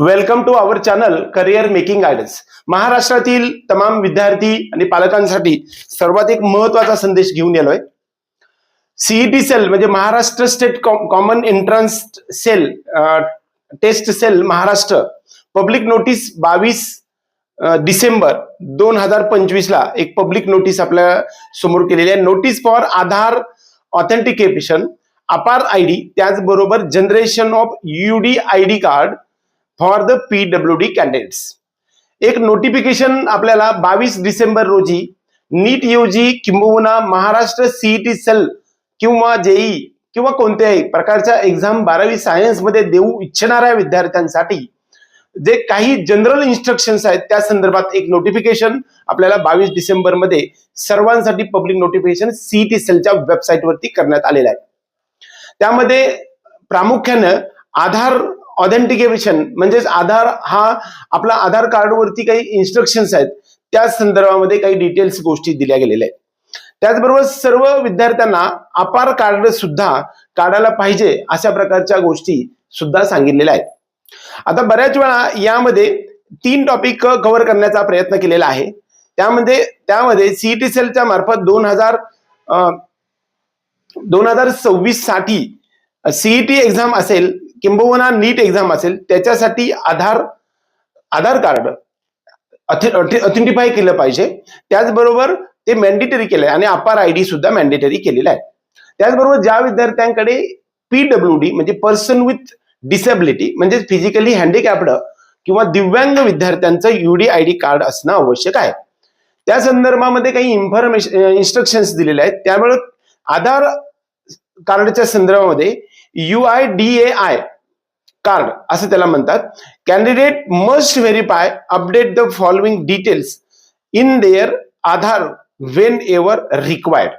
Welcome to our channel career making guidance महाराष्ट्रातील तमाम विद्यार्थी आणि पालकांसाठी सर्वात एक महत्त्वाचा संदेश घेऊन येलोय सीईटी सेल म्हणजे Maharashtra state common entrance cell test cell Maharashtra. Public notice बावीस डिसेंबर दोन हजार पंचवीस ला एक पब्लिक नोटीस आपल्यासमोर केलेली आहे. Notice for Aadhaar authentication APAAR I D त्याचबरोबर generation of U D I D card for the P W D candidates एक नोटिफिकेशन आपल्याला बावीस डिसेंबर रोजी नीट यूजी किंबहुना महाराष्ट्र सीईटी सेल किंवा जेई किंवा कोणत्याही प्रकारच्या एक्झाम बारावी सायन्समध्ये देऊ इच्छिणाऱ्या विद्यार्थ्यांसाठी जे काही जनरल इन्स्ट्रक्शन्स आहेत त्या संदर्भात एक नोटिफिकेशन आपल्याला बावीस डिसेंबरमध्ये सर्वांसाठी पब्लिक नोटिफिकेशन सीईटी सेलच्या वेबसाईटवरती करण्यात आलेलं आहे. त्यामध्ये प्रामुख्यानं आधार ऑथेंटिकेशन म्हणजेच आधार हा आपला आधार कार्डवरती काही इन्स्ट्रक्शन्स आहेत त्या संदर्भामध्ये काही डिटेल्स गोष्टी दिल्या गेलेल्या आहेत. त्याचबरोबर सर्व विद्यार्थ्यांना अपार कार्ड सुद्धा काढायला पाहिजे अशा प्रकारच्या गोष्टी सुद्धा सांगितलेल्या आहेत. आता बऱ्याच वेळा यामध्ये तीन टॉपिक कव्हर करण्याचा प्रयत्न केलेला आहे. त्यामध्ये त्यामध्ये सीईटी सेलच्या मार्फत दोन हजार दोन हजार सव्वीससाठी सीईटी एक्झाम असेल किंबहुना नीट एक्झाम असेल त्याच्यासाठी आधार आधार कार्ड ऑथेंटिफाय केलं पाहिजे. त्याचबरोबर ते मॅन्डेटरी केलंय आणि अपार आय डी सुद्धा मॅन्डेटरी केलेला आहे. त्याचबरोबर ज्या विद्यार्थ्यांकडे पीडब्ल्यू डी म्हणजे पर्सन विथ डिसेबिलिटी म्हणजे फिजिकली हँडिकॅप्ड किंवा दिव्यांग विद्यार्थ्यांचं युडी आय डी कार्ड असणं आवश्यक आहे. त्या संदर्भामध्ये काही इन्फॉर्मेशन इन्स्ट्रक्शन्स दिलेले आहेत. त्यामुळे आधार कार्डच्या संदर्भामध्ये U I D A I card असं त्याला म्हणतात. Candidate must verify update the following details in their Aadhaar whenever required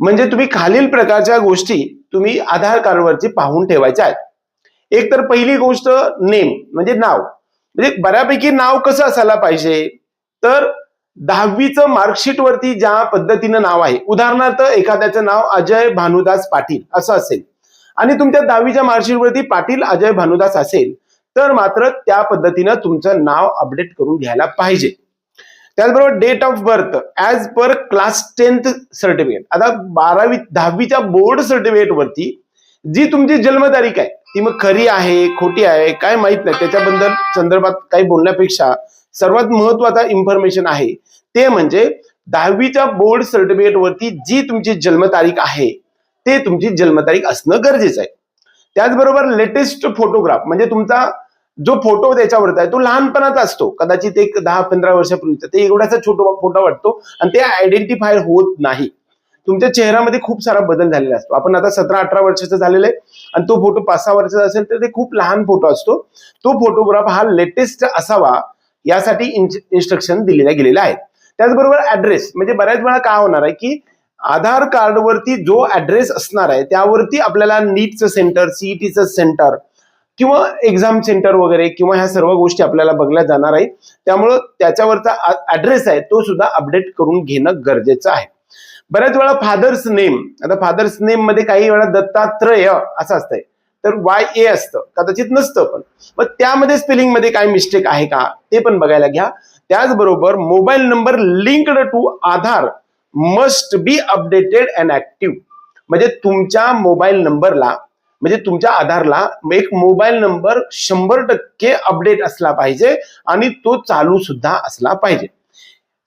म्हणजे तुम्ही खालील प्रकारच्या गोष्टी तुम्ही आधार कार्डवरती पाहून ठेवायच्या आहेत. एक तर पहिली गोष्ट नेम म्हणजे नाव. म्हणजे बऱ्यापैकी नाव कसं असायला पाहिजे? तर दहावीचं मार्कशीट वरती ज्या पद्धतीनं नाव आहे. उदाहरणार्थ एखाद्याचं नाव अजय भानुदास पाटील असं असेल. आणि तुमच्या दहावीच्या मार्कशीटवरती पाटील अजय भानुदास असेल तर मात्र त्या पद्धतीनं तुमचं नाव अपडेट करून घ्यायला पाहिजे. त्याचबरोबर date of birth as per class tenth certificate आता बारावी दहावीच्या बोर्ड सर्टिफिकेट वरती जी तुमची जन्मतारीख आहे ती मग खरी आहे खोटी आहे काय माहीत नाही. त्याच्याबद्दल संदर्भात काही बोलण्यापेक्षा सर्वात महत्त्वाचा इन्फॉर्मेशन आहे ते म्हणजे दहावीच्या बोर्ड सर्टिफिकेट वरती जी तुमची जन्मतारीख आहे ते तुमची जन्मतारीख असणं गरजेचं आहे. त्याचबरोबर लेटेस्ट फोटोग्राफ म्हणजे तुमचा जो फोटो त्याच्यावरचा आहे तो लहानपणाचा असतो. कदाचित एक दहा पंधरा वर्षापूर्वीचा. ते एवढाचा छोटो फोटो वाटतो आणि ते आयडेंटिफाय होत नाही. तुमच्या चेहऱ्यामध्ये खूप सारा बदल झालेला असतो. आपण आता सतरा अठरा वर्षाचा झालेला आहे आणि तो फोटो पाच सहा वर्षाचा असेल तर ते खूप लहान फोटो असतो. तो फोटोग्राफ हा लेटेस्ट असावा यासाठी इन्स्ट्रक्शन दिलेल्या गेलेल्या आहेत. त्याचबरोबर ऍड्रेस म्हणजे बऱ्याच वेळा काय होणार आहे की आधार कार्डवरती जो ऍड्रेस असणार आहे त्यावरती आपल्याला नीटचं सेंटर सीईटीचं सेंटर किंवा एक्झाम सेंटर वगैरे किंवा ह्या सर्व गोष्टी आपल्याला बघल्या जाणार आहे. त्यामुळं त्याच्यावरचा ऍड्रेस आहे तो सुद्धा अपडेट करून घेणं गरजेचं आहे. बऱ्याच वेळा फादर्स नेम आता फादर्स नेममध्ये काही वेळा दत्तात्रय असं असतंय. तर वाय ए असतं कदाचित नसतं पण. मग त्यामध्ये स्पेलिंगमध्ये काय मिस्टेक आहे का ते पण बघायला घ्या. त्याचबरोबर mobile number linked to Aadhaar must be updated and active. म्हणजे तुमच्या मोबाईल नंबरला म्हणजे तुमच्या आधारला एक मोबाईल नंबर शंभर टक्के अपडेट असला पाहिजे आणि तो चालू सुद्धा असला पाहिजे.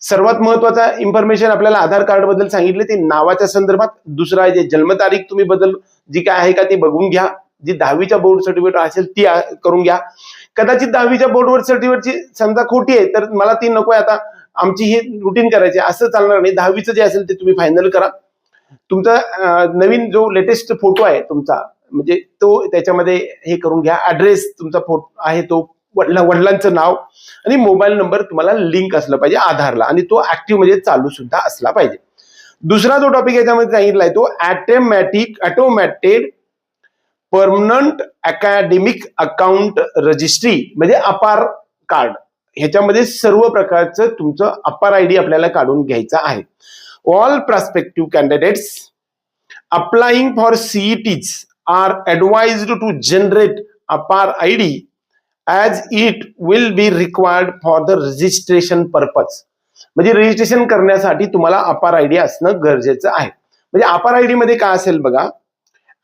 सर्वात महत्त्वाचा इन्फॉर्मेशन आपल्याला आधार कार्डबद्दल सांगितले ते नावाच्या संदर्भात. दुसरा जे जन्मतारीख तुम्ही बदल जी काय आहे का ती बघून घ्या. जी दहावीच्या बोर्ड सर्टिफिकेट असेल ती करून घ्या. कदाचित दहावीच्या बोर्डवर सर्टिफिकेटची समजा खोटी आहे तर मला ती नको आता. आमची ही रुटीन करायची. असं चालणार नाही. दहावीचं जे असेल ते तुम्ही फायनल करा. तुमचा नवीन जो लेटेस्ट फोटो आहे तुमचा म्हणजे तो त्याच्यामध्ये हे करून घ्या. ऍड्रेस तुमचा फोटो आहे तो वडिला वडिलांचं नाव आणि मोबाईल नंबर तुम्हाला लिंक असलं पाहिजे आधारला. आणि तो ऍक्टिव्ह म्हणजे चालू सुद्धा असला पाहिजे. दुसरा जो टॉपिक याच्यामध्ये सांगितलाय तो automatic automated permanent academic account registry म्हणजे अपार कार्ड ह्याच्यामध्ये सर्व प्रकारचं तुमचं अपार आय डी आपल्याला काढून घ्यायचं आहे. All prospective candidates applying for CETs are advised to generate APAAR I D as it will be required for the registration purpose म्हणजे रजिस्ट्रेशन करण्यासाठी तुम्हाला अपार आय डी असणं गरजेचं आहे. म्हणजे अपार आय डी मध्ये काय असेल बघा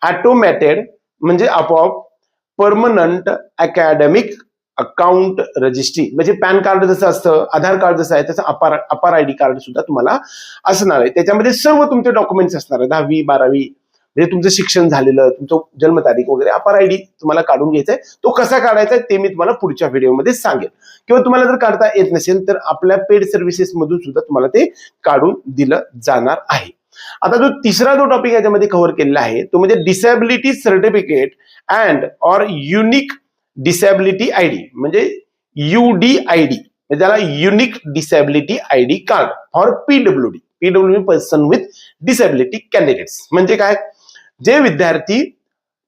ऑटोमॅटेड म्हणजे आपोआप परमनंट अकॅडमिक अकाउंट रजिस्ट्री म्हणजे पॅन कार्ड जसं असतं आधार कार्ड जसं आहे तसं अपार अपार आय डी कार्ड सुद्धा तुम्हाला असणार आहे. त्याच्यामध्ये सर्व तुमचे डॉक्युमेंट्स असणार आहे दहावी बारावी म्हणजे तुमचं शिक्षण झालेलं तुमचं जन्मतारीख वगैरे अपार आय डी तुम्हाला काढून घ्यायचा आहे तो कसा काढायचा आहे ते मी तुम्हाला पुढच्या व्हिडिओमध्ये सांगेल. किंवा तुम्हाला जर काढता येत नसेल तर आपल्या पेड सर्व्हिसेस मधून सुद्धा तुम्हाला ते काढून दिलं जाणार आहे. आता जो तिसरा जो टॉपिक याच्यामध्ये कव्हर केलेला आहे तो म्हणजे disability certificate and or unique disability I D म्हणजे युडी आय डी म्हणजे त्याला unique disability I D card for PW D PW person with disability candidates म्हणजे काय? जे विद्यार्थी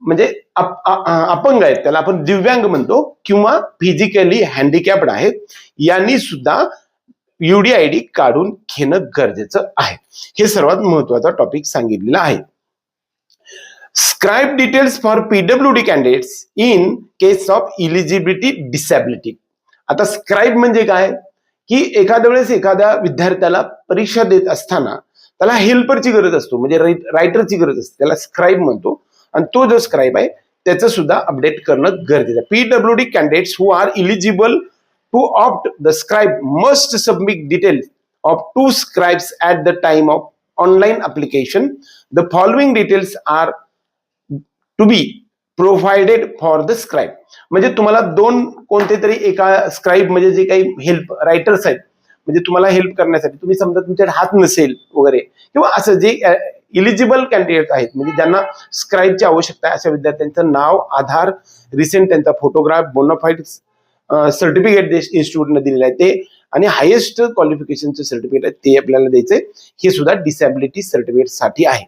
म्हणजे अपंग आहेत त्याला आपण दिव्यांग म्हणतो किंवा फिजिकली हँडिकॅप्ड आहेत यांनी सुद्धा युडीआयडी काढून घेणं गरजेचं आहे. हे सर्वात महत्त्वाचा टॉपिक सांगितलेला आहे. Scribe details for PWD D in in case of eligibility disability आता स्क्राईब म्हणजे काय? की एखाद्या वेळेस एखाद्या विद्यार्थ्याला परीक्षा देत असताना त्याला हेल्परची गरज असतो. म्हणजे रायटरची गरज असते. त्याला स्क्राईब म्हणतो. आणि तो जो स्क्राईब आहे त्याचं सुद्धा अपडेट करणं गरजेचं आहे. PW D candidates who are eligible to opt the scribe must submit details of two scribes at the time of online application the following details are to be provided for the scribe म्हणजे तुम्हाला दोन कोणते तरी एका scribe म्हणजे जे काही help writers आहेत म्हणजे तुम्हाला हेल्प करण्यासाठी तुम्ही समजा तुमच्याकडे हात नसेल वगैरे किंवा असं जे इलिजिबल कॅन्डिडेट आहेत म्हणजे ज्यांना स्क्राईबची आवश्यकता आहे अशा विद्यार्थ्यांचं नाव आधार रिसेंट त्यांचा फोटोग्राफ बोनाफाईड सर्टिफिकेट इन्स्टिट्यूटने दिलेलं आहे ते आणि हायेस्ट क्वालिफिकेशनचं सर्टिफिकेट आहे ते आपल्याला द्यायचंय हे सुद्धा डिसॅबिलिटी सर्टिफिकेटसाठी आहे.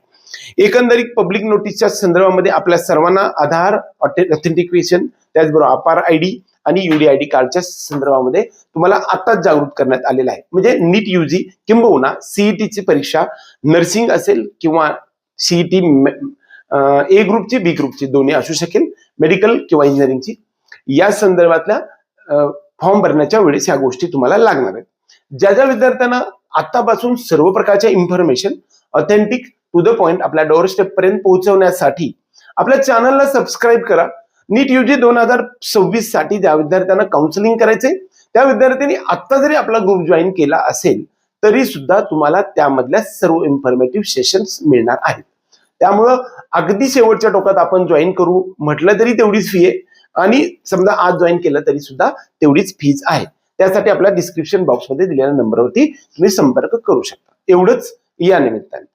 एकंदरीत पब्लिक नोटीसच्या संदर्भामध्ये आपल्या सर्वांना आधार ऑथेंटिकेशन त्याचबरोबर अपार आय डी आणि युडी आय डी कार्डच्या संदर्भामध्ये तुम्हाला आताच जागृत करण्यात आलेलं आहे. म्हणजे नीट युजी किंबहुना सीईटीची परीक्षा नर्सिंग असेल किंवा सीईटी ए ग्रुपची बी ग्रुपची दोन्ही असू शकेल मेडिकल किंवा इंजिनिअरिंगची या संदर्भातल्या फॉर्म भरण्याच्या वेळेस ह्या गोष्टी तुम्हाला लागणार आहेत. ज्या ज्या विद्यार्थ्यांना आतापासून सर्व प्रकारच्या information authentic to the point आपल्या डोअर स्टेप पर्यंत पोहोचवण्यासाठी आपल्या चॅनलला सबस्क्राईब करा. नीट युजी दोन हजार सव्वीससाठी ज्या विद्यार्थ्यांना काउन्सिलिंग करायचे त्या विद्यार्थ्यांनी आता जरी आपला ग्रुप जॉईन केला असेल तरी सुद्धा तुम्हाला त्यामधल्या सर्व इन्फॉर्मेटिव्ह सेशन्स मिळणार आहेत. त्यामुळं अगदी शेवटच्या टोकात आपण जॉईन करू. म्हटलं तरी तेवढीच फी आहे. आणि समजा आज जॉईन केलं तरी सुद्धा तेवढीच फीज आहे त्यासाठी आपल्या डिस्क्रिप्शन बॉक्समध्ये दिलेल्या नंबरवरती तुम्ही संपर्क करू शकता. एवढंच या निमित्ताने.